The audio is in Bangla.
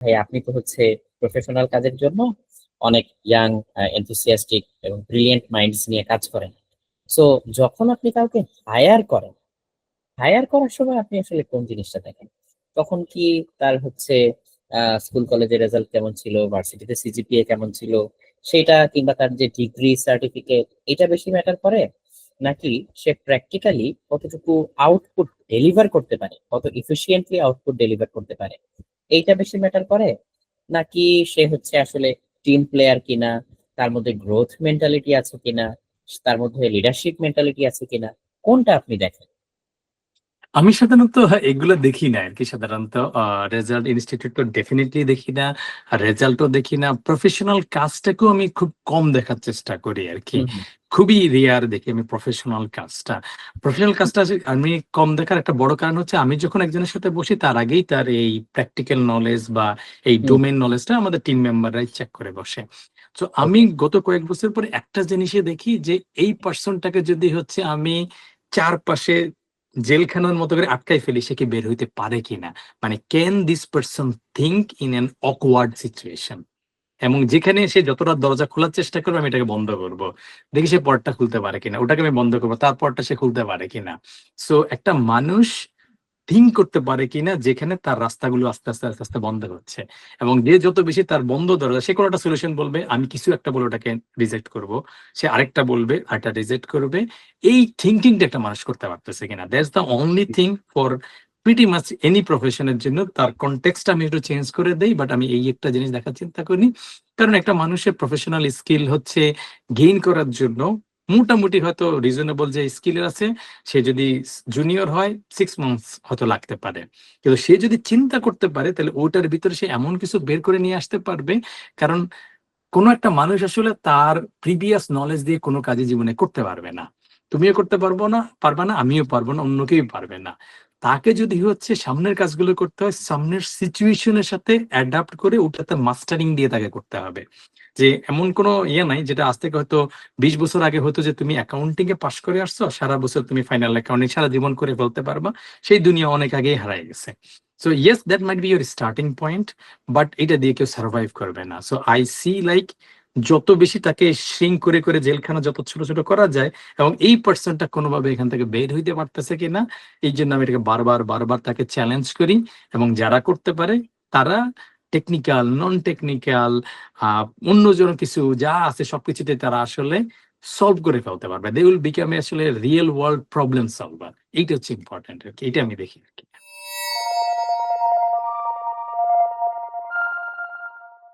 ভাই, আপনি তো হচ্ছে প্রফেশনাল কাজের জন্য অনেক ইয়াং এনথুসিয়াস্টিক এবং ব্রিলিয়েন্ট মাইন্ডস নিয়ে কাজ করেন। সো যখন আপনি কাউকে হায়ার করেন হায়ার করার সময় আপনি আসলে কোন জিনিসটা দেখেন? তখন কি তার হচ্ছে স্কুল কলেজের রেজাল্ট কেমন ছিল? ভার্সিটিতে সিজিপিএ কেমন ছিল? সেটা কিংবা তার যে ডিগ্রি সার্টিফিকেট এটা বেশি ম্যাটার করে? নাকি সে প্র্যাকটিক্যালি কতটুকু আউটপুট ডেলিভার করতে পারে? কত ইফিসিয়েন্টলি আউটপুট ডেলিভার করতে পারে? এইটা বেশি ম্যাটার করে? নাকি সে হচ্ছে আসলে টিম প্লেয়ার কিনা তার মধ্যে গ্রোথ মেন্টালিটি আছে কিনা তার মধ্যে লিডারশিপ মেন্টালিটি আছে কিনা কোনটা আপনি দেখেন? আমি সাধারণত এগুলো দেখি না আর কি সাধারণত রেজাল্ট ইনস্টিটিউট তো ডেফিনেটলি দেখি না রেজাল্টও দেখি না। প্রফেশনাল কাজটাকেও আমি খুব কম দেখার চেষ্টা করি আর কি। খুবই রেয়ার দেখি আমি প্রফেশনাল কাজটা প্রফেশনাল কাজটা আমি কম দেখার একটা বড় কারণ হচ্ছে আমি যখন একজনের সাথে বসি তার আগেই তার এই প্র্যাকটিক্যাল নলেজ বা এই ডোমেন নলেজটা আমাদের টিম মেম্বাররাই চেক করে বসে। তো আমি গত কয়েক বছর পরে একটা জিনিসে দেখি যে এই পার্সনটাকে যদি হচ্ছে আমি চারপাশে জেলখানার মতো করে আটকাই ফেলি সে কি বের হইতে পারে কিনা? মানে can this person think in an awkward situation এবং যেখানে সে যতটা দরজা খোলার চেষ্টা করবে, আমি এটাকে বন্ধ করব। দেখি সে পরটা খুলতে পারে কিনা। ওটাকে আমি বন্ধ করব তার তারপরটা সে খুলতে পারে কিনা। সো একটা মানুষ থিঙ্ক করতে পারে কিনা, যেখানে তার রাস্তাগুলো আস্তে আস্তে আস্তে আস্তে বন্ধ হচ্ছে। এবং যে যত বেশি তার বন্ধ দরজা, সে কোনো একটা সলিউশন বলবে, আমি কিছু একটা বলে ওটাকে রিজেক্ট করব। সে আরেকটা বলবে, আরেকটা রিজেক্ট করবে। এই থিঙ্কিংটা একটা মানুষ করতে পারতেছে কিনা। That's the only thing for pretty much any প্রফেশনের জন্য তার কনটেক্সট আমি একটু চেঞ্জ করে দেই বাট আমি এই একটা জিনিস দেখার চিন্তা করি কারণ একটা মানুষের প্রফেশনাল স্কিল হচ্ছে গেইন করার জন্য। মোটামুটি হয়তো রিজনেবল যে স্কিলের আছে, সে যদি জুনিয়র হয় সিক্স মান্থস হয়তো লাগতে পারে। কিন্তু সে যদি চিন্তা করতে পারে, তাহলে ওটার ভিতরে সে এমন কিছু বের করে নিয়ে আসতে পারবে। কারণ কোনো একটা মানুষ আসলে তার প্রিভিয়াস নলেজ দিয়ে কোনো কাজে জীবনে করতে পারবে না। তুমিও করতে পারব না, পারবে না, আমিও পারব না অন্য কেউ পারবে না। তাকে যদি হচ্ছে সামনের কাজগুলো করতে হয়, সামনের সিচুয়েশনের সাথে অ্যাডাপ্ট করে ওটাতে মাস্টারিং দিয়ে তাকে করতে হবে। যে এমন কোনো ইয়ে নাই যেটা আজ থেকে হয়তো বিশ বছর আগে হতো যে তুমি অ্যাকাউন্টিং এ পাশ করে আসছো, সারা বছর তুমি ফাইনাল অ্যাকাউন্টিং সারা জীবন করে ফেলতে পারবা, সেই দুনিয়া অনেক আগেই হারাই গেছে। So yes that might be your starting point but এটা দিয়ে কেউ সার্ভাইভ করবে না। সো আই সি লাইক যত বেশি তাকে শ্রিং করে করে জেলখানা যত ছোট ছোট করা যায় এবং এই পার্সনটা কোনোভাবে এখান থেকে বের হইতে পারতেছে কিনা, এই জন্য আমি এটাকে বারবার বারবার তাকে চ্যালেঞ্জ করি এবং যারা করতে পারে তারা টেকনিক্যাল নন টেকনিক্যাল অন্যজন কিছু যা আছে সবকিছুতে তারা আসলে সলভ করে ফেলতে পারবে। দে উইল বিকাম আসলে রিয়েল ওয়ার্ল্ড প্রবলেম সলভার এইটা হচ্ছে ইম্পর্টেন্ট আর কি এটা আমি দেখি আর কি।